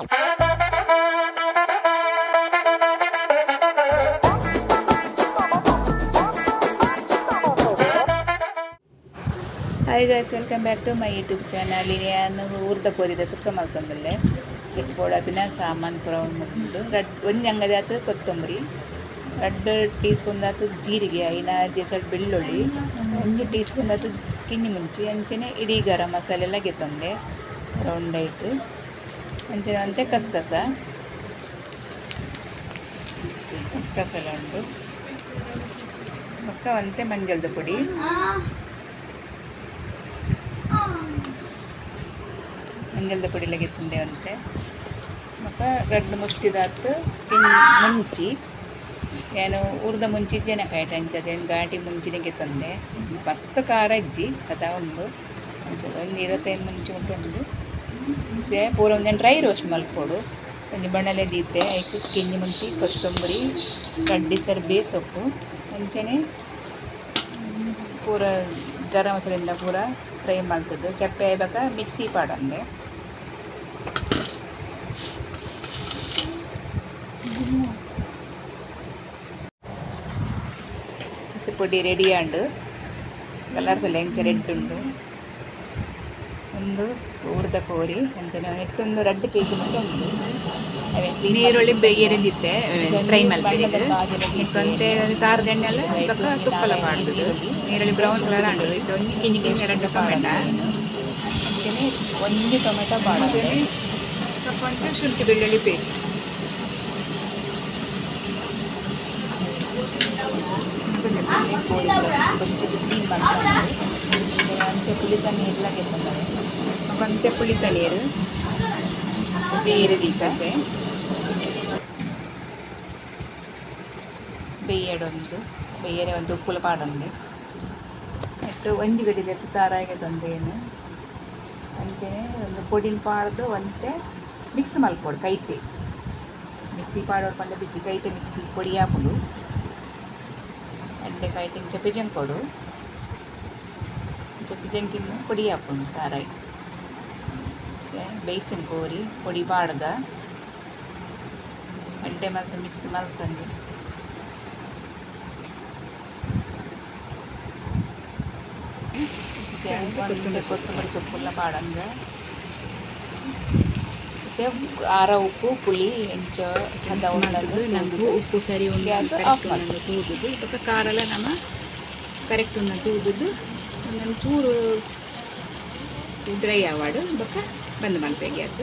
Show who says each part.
Speaker 1: Hi guys welcome back to my YouTube channel ನಾನು ಊರ್ದ ಕೋರಿದ ಸುಕ್ಕ ಮಲ್ಕೊಂಡಲ್ಲೇ ಇಟ್ಟು ಬೋಡಾಪಿನ ಸಾಮಾನು ಪೂರ ಉಂಡು ರಡ್ ಒಂದು ಅಂಗಡಿ ಆತು ಕೊತ್ತಂಬರಿ ರಡ್ ಟೀ ಸ್ಪೂನ್ ಆತು ಜೀರಿಗೆ ಐನ ಜೇಸಡ್ ಬೆಳ್ಳುಳ್ಳಿ ಒಂದು ಟೀ ಸ್ಪೂನ್ ಆತು ಕಿನ್ನಿ ಮುಂಚಿ ಅಂಚೆನೆ ಇಡೀ ಗರಂ ಮಸಾಲೆ ಎಲ್ಲ ಗೆತ್ತೊಂದೆ ರೌಂಡ್ ಐಟ್ ಅಂಚನೆ ಅಂತೆ ಕಸಕಸ. ಕಸ ಎಲ್ಲ ಉಂಟು ಪಕ್ಕ ಒಂತೆ ಮಂಜಲ್ದ ಪುಡಿ ಮಂಜಲ್ದ ಪುಡಿಲಾಗೆ ತಿಂದೇವಂತೆ ಮತ್ತು ರಡ್ಡು ಮುಷ್ಟಿದಾತು ಮುಂಚಿ. ಏನು ಊರ್ದ ಮುಂಚಿ ಜನಕಾಯ್ಟ ಅಂಚದೇನು ಘಾಟಿ ಮುಂಚಿನಿಗೆ ತಂದೆ. ಮಸ್ತ್ ಖಾರ ಅಜ್ಜಿ ಅದ ಉಂಡು. ಒಂದು ಇರುವತ್ತೈದು ಮುಂಚೆ ಉಂಟು ಸೇ, ಪೂರ ಒಂದು ಡ್ರೈ ರೋಸ್ಟ್ ಮಲ್ಪೋಡು ಒಂದು ಬಣ್ಣಲೆ ದೀತೆ ಐಕು ಕಿಂಜಿ ಮುಂಚಿ ಕೊತ್ತಂಬರಿ ಕಡ್ಡಿ ಸರ್ಬೆ, ಸೊಪ್ಪು. ಅಂಚನೆ ಪೂರ ಗರಂ ಮಸಾಲೆಯಿಂದ ಪೂರ ಫ್ರೈ ಮಾಡ್ತದ್ದು ಚಪ್ಪೆ ಆಯ್ಬೇಕ ಮಿಕ್ಸಿ ಪಾಡಂದೆ ಹಸಿ ಪುಡಿ ರೆಡಿ ಆಂಡು. ಕಲರ್ಸ್ ಎಲ್ಲ ಎಂಚ ರೆಡ್ ಉಂಡು. ಒಂದು ಹುರಿದ ಕೋರಿ ಅಂತ ನಾವು ಎಷ್ಟೊಂದು ರೆಡ್ ಕೆ ಜಿ ಮಟ್ಟ ಉಂಟು ನೀರುಳ್ಳಿ ಬೇಯರಿದಿತ್ತೆ ಫ್ರೈ ಮಲ್ಪೆರಿಗೆ ಇಕ್ಕಂತೆ ತಾರದ ಎಣ್ಣೆಲ್ಲ ಪಕ್ಕ ತುಪ್ಪಲ ಮಾಡುದು ನೀರುಳ್ಳಿ. ಬ್ರೌನ್ ಕಲರ್ ಆಂಡು ಸೊ ಒಂದು ಕೆ ಜಿ ಕೆಜಿ ಎರಡು ಟೊಮೆಟೊ ಒಂದು ಟೊಮೆಟೊ ಬಾಡಿದೆ ಸ್ವಲ್ಪ ಒಂದು ಶುಂಠಿ ಬೆಳ್ಳುಳ್ಳಿ ಪೇಸ್ಟ್ ಕೊಂಚ ಬಿಸಿ ಅಂತ ಪುಲಿಸ ನೀರ್ಲಾಗೆ ಬಂದರೆ ತಲೆಯರು ಬೇರೆ ದೀಕಸೆ ಬೇಯಡೊಂದು, ಬೇಯರೆ ಒಂದು ಉಪ್ಪುಲ ಪಾಡೊಂದು ನೆಟ್ಟು ಒಂಜಿ ಗಡಿದೆ ತಾರಾಯಿಗೆ ತಂದೇನು ಅಂಚೆನೆ ಒಂದು ಪೊಡಿನ ಪಾಡ್ದು ಒಂತೆ ಮಿಕ್ಸ್ ಮಲ್ಪೊಡು ಕೈಟೆ ಮಿಕ್ಸಿ ಪಾಡೋಡು ಪಂಡ ಬಿತ್ತಿ ಕೈಟೆ ಮಿಕ್ಸಿ ಪೊಡಿ ಹಾಕುಡು ಎಂಡೆ ಚಪ್ಪಿ ಜಂಕೊಡು ಕೊಡು ಚಪಿಜಂಕಿನ ಪೊಡಿ ಹಾಕೊಂಡು ತಾರಾಯಿ. ಸೊಪ್ಪುಲ್ಲ ಪಾಡಂಗ ಸೇ ಆರ ಉಪ್ಪು ಪುಳಿ ಎಂಚ ಸದ ಉಂಡಂದು
Speaker 2: ನಂಗೂ ಉಪ್ಪು ಸರಿ ಉಂಡು
Speaker 1: ಗ್ಯಾಸ್
Speaker 2: ಕರೆಕ್ಟ್
Speaker 1: ಆಫ್ ಮಾಡು.
Speaker 2: ಉಂಡು ತೂದುದು ಇವಾಗ ಖಾರ ಎಲ್ಲ ನಮ್ಮ ಕರೆಕ್ಟ್ ಉನ್ನ ತೂದುದು ಒಂದೊಂದು ಚೂರು ಡ್ರೈ ಆವಾಡು ಬೊಕ್ಕ ಬಂದ್ ಮಲ್ಪೆ ಗ್ಯಾಸ್